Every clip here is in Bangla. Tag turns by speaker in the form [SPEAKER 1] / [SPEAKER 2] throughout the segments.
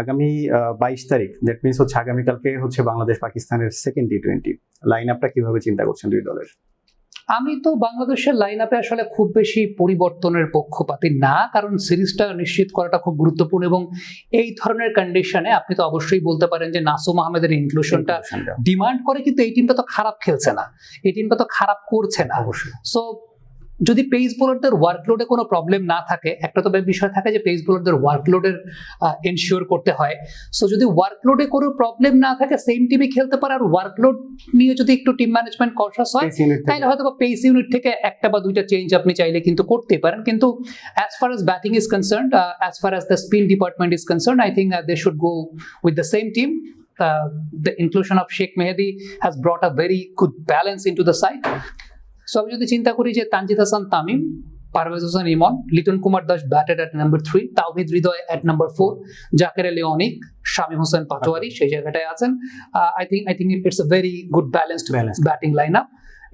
[SPEAKER 1] আগামী বাইশ তারিখ দ্যাট মিনস হচ্ছে আগামীকালকে হচ্ছে বাংলাদেশ পাকিস্তানের সেকেন্ড টি টোয়েন্টি লাইন আপটা কীভাবে চিন্তা করছেন দুই দলের?
[SPEAKER 2] আমি তো বাংলাদেশের লাইন আপে আসলে খুব বেশি পরিবর্তনের পক্ষপাতি না কারণ সিরিজটা নিশ্চিত করাটা খুব গুরুত্বপূর্ণ এবং এই ধরনের কন্ডিশনে আপনি তো অবশ্যই বলতে পারেন যে নাসুম আহমেদের ইনক্লুশনটা ডিমান্ড করে কিন্তু এই টিমটা তো খারাপ খেলছে না। এই টিমটা তো খারাপ করছে না।
[SPEAKER 1] অবশ্যই।
[SPEAKER 2] সো যদি পেস বোলারদের ওয়ার্কলোডে কোনো প্রবলেম না থাকে একটা তো বিষয় থাকে যে পেস বোলারদের ওয়ার্কলোডের এনশিওর করতে হয়। সো যদি ওয়ার্কলোডে কোনো প্রবলেম না থাকে সেম টিমে খেলতে পারে। আর ওয়ার্কলোড নিয়ে যদি একটু টিম ম্যানেজমেন্ট কনসাস হয় তাহলে হয়তো পেস ইউনিট থেকে একটা বা দুইটা চেঞ্জ আপনি চাইলে কিন্তু করতে পারেন। কিন্তু as far as batting is concern as far as the spin department is concern I think they should go with the same team Uh, the inclusion of Sheikh Mehdi has brought a very good balance into the side. So আমি যদি চিন্তা করি যে Tanzid Hasan Tamim Parvez Hossain Emon Liton Kumar Das batted at number three Towhid Hridoy at number four Jaker Ali Anik Shamim Hossain Patwari সেই জায়গাটায় আছেন। I think I think it's a very good balanced. Batting line up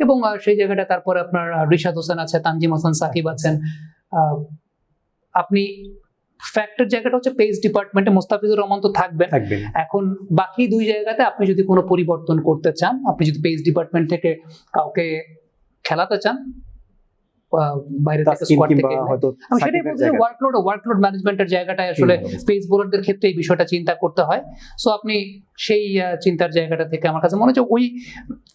[SPEAKER 2] এবং সেই জায়গাটা তারপরে আপনার রিশাদ হোসেন আছে তানজিম হোসেন সাকিব আছেন। আপনি ফ্যাক্টর জায়গাটা হচ্ছে পেস ডিপার্টমেন্টে মোস্তাফিজুর রহমান তো থাকবেন। এখন বাকি দুই জায়গাতে আপনি যদি কোনো পরিবর্তন করতে চান আপনি যদি পেস ডিপার্টমেন্ট থেকে কাউকে খেলাতে চান বাইরে থেকে স্কোয়াড থেকে
[SPEAKER 1] হয়তো
[SPEAKER 2] আমি সেটাই বলছি ওয়ার্কলোড ওয়ার্কলোড ম্যানেজমেন্টের জায়গাটায় আসলে পেস বোলারদের ক্ষেত্রে এই বিষয়টা চিন্তা করতে হয়। সো আপনি সেই চিন্তার জায়গাটা থেকে আমার কাছে মনে হচ্ছে ওই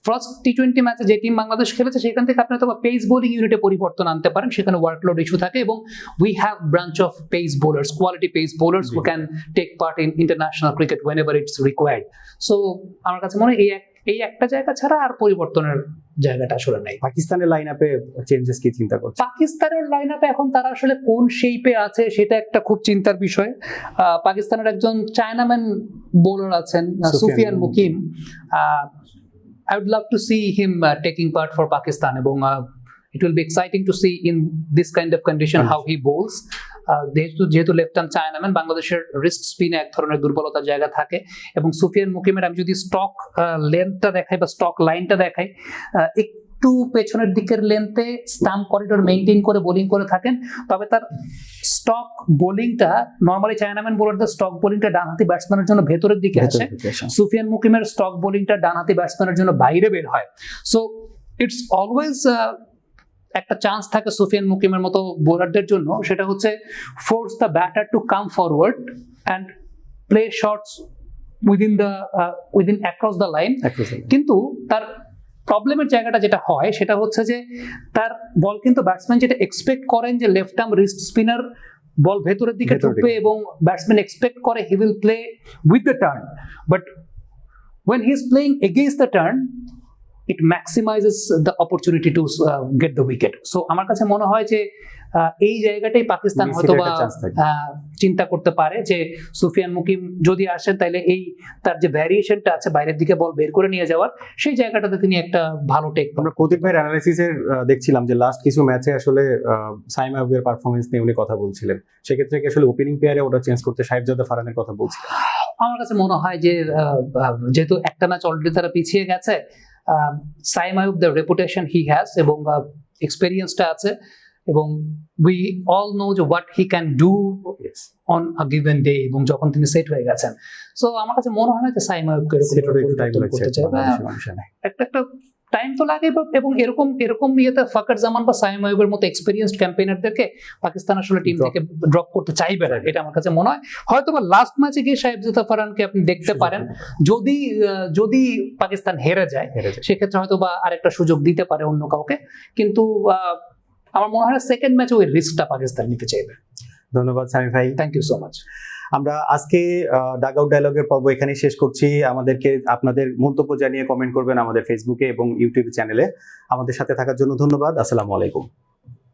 [SPEAKER 2] ফার্স্ট টি টোয়েন্টি ম্যাচে যে টিম বাংলাদেশ খেলেছে সেখান থেকে আপনি হয়তো পেস বোলিং ইউনিটে পরিবর্তন আনতে পারেন। সেখানে ওয়ার্কলোড ইস্যু থাকে এবং we have branch of pace bowlers quality pace bowlers who can take part in international cricket whenever it's required so আমার কাছে মনে হয় এই এক- এই একটা জায়গা ছাড়া আর পরিবর্তনের জায়গাটা আসলে নাই।
[SPEAKER 1] পাকিস্তানের লাইন আপে চেঞ্জেস কি চিন্তা করছেন?
[SPEAKER 2] পাকিস্তানের লাইন আপে এখন তারা আসলে কোন শেপে আছে সেটা একটা খুব চিন্তার বিষয়। পাকিস্তানের একজন চায়নাম্যান বোলার আছেন
[SPEAKER 1] Sufiyan
[SPEAKER 2] Sufiyan Muqeem. I would love to see him taking part for Pakistan এবং it will be exciting to see in this kind of condition how he bowls যেহেতু যেহেতু লেফট হ্যান্ড চায়নাম্যান বাংলাদেশের রিস্ট স্পিনে এক ধরনের দুর্বলতার জায়গা থাকে। এবং সুফিয়ান মুকিমের আমি যদি স্টক লেন্থটা দেখাই বা স্টক লাইনটা দেখাই একটু পেছনের দিকের লেন্থে স্টাম্প করিডোর মেনটেন করে বোলিং করে থাকেন। তবে তার স্টক বোলিংটা নর্মালি চায়নাম্যান বোলারদের স্টক বোলিংটা ডানহাতি ব্যাটসম্যানের জন্য ভেতরের দিকে আসে।
[SPEAKER 1] আসে।
[SPEAKER 2] সুফিয়ান মুকিমের স্টক বোলিংটা ডানহাতি ব্যাটসম্যানের জন্য বাইরে বের হয়। সো ইটস অলওয়েজ একটা চান্স থাকে সুফিয়ান মুকিমের মতো বোলারদের জন্য সেটা হচ্ছে force the batter to come forward and play shots within the within across the line. কিন্তু তার প্রবলেমের জায়গাটা যেটা হয় সেটা হচ্ছে যে তার বল কিন্তু ব্যাটসম্যান যেটা এক্সপেক্ট করেন যে left arm wrist spinner ball ভেতরের দিকে ঢুকবে এবং ব্যাটসম্যান এক্সপেক্ট করে he will play with the turn but when he is playing against the turn maximizes the opportunity to uh, get the wicket. So আমার কাছে মনে হয় যে এই জায়গাটাই পাকিস্তান হয়তো বা চিন্তা করতে পারে যে সুফিয়ান মুকিম যদি আসেন তাহলে এই তার যে ভ্যারিয়েশনটা আছে বাইরের দিকে বল বের করে নিয়ে যাওয়ার সেই জায়গাটাতে তিনি একটা ভালো টেক
[SPEAKER 1] আমরা কৌতিক ভাইয়ের অ্যানালাইসিসের দেখছিলাম যে লাস্ট কিছু ম্যাচে আসলে সাইম আবুয়ের পারফরমেন্স নিয়ে উনি কথা বলছিলেন। সেক্ষেত্রে কি আসলে ওপেনিং পেয়ারে ওটা চেঞ্জ করতে সাহেবজাদা ফারানের কথা বলছিলেন?
[SPEAKER 2] আমার কাছে মনে হয় যে যেহেতু একটা ম্যাচ অলরেডি তারা পিছিয়ে গেছে Saim Ayub the reputation he has এবং এক্সপেরিয়েন্সটা আছে এবং উই অল নো যে what he can do on a given day এবং যখন তিনি সেট হয়ে গেছেন। সো আমার কাছে মনে হয় না যে সাইম আয়ুবকে
[SPEAKER 1] মানুষের।
[SPEAKER 2] একটা একটা টাইম তো লাগে এবং এরকম এরকম ইয়েতে ফাকার জামান বা সাইম আয়ুবের মতো এক্সপিরিয়েন্সড ক্যাম্পেইনারদেরকে পাকিস্তান আসলে টিম থেকে ড্রপ করতে চাইবে না এটা আমার কাছে মনে হয়। হয়তো বা লাস্ট ম্যাচে গিয়ে সাহেব জুতা ফারানকে আপনি দেখতে পারেন। যদি যদি পাকিস্তান হেরে যায়। সেক্ষেত্রে হয়তো বা আরেকটা সুযোগ দিতে পারে অন্য কাউকে। কিন্তু আমার মনে হয় সেকেন্ড ম্যাচে ওই রিস্কটা পাকিস্তান নিতে চাইবে।
[SPEAKER 1] ধন্যবাদ সামি ভাই।
[SPEAKER 2] থ্যাংক ইউ সো মাচ
[SPEAKER 1] আমরা আজকে ডাগ আউট ডায়লগের পর্ব এখানেই শেষ করছি। আমাদেরকে আপনাদের মন্তব্য জানিয়ে কমেন্ট করবেন আমাদের ফেসবুকে এবং ইউটিউব চ্যানেলে আমাদের সাথে থাকার জন্য ধন্যবাদ। আসসালামু আলাইকুম।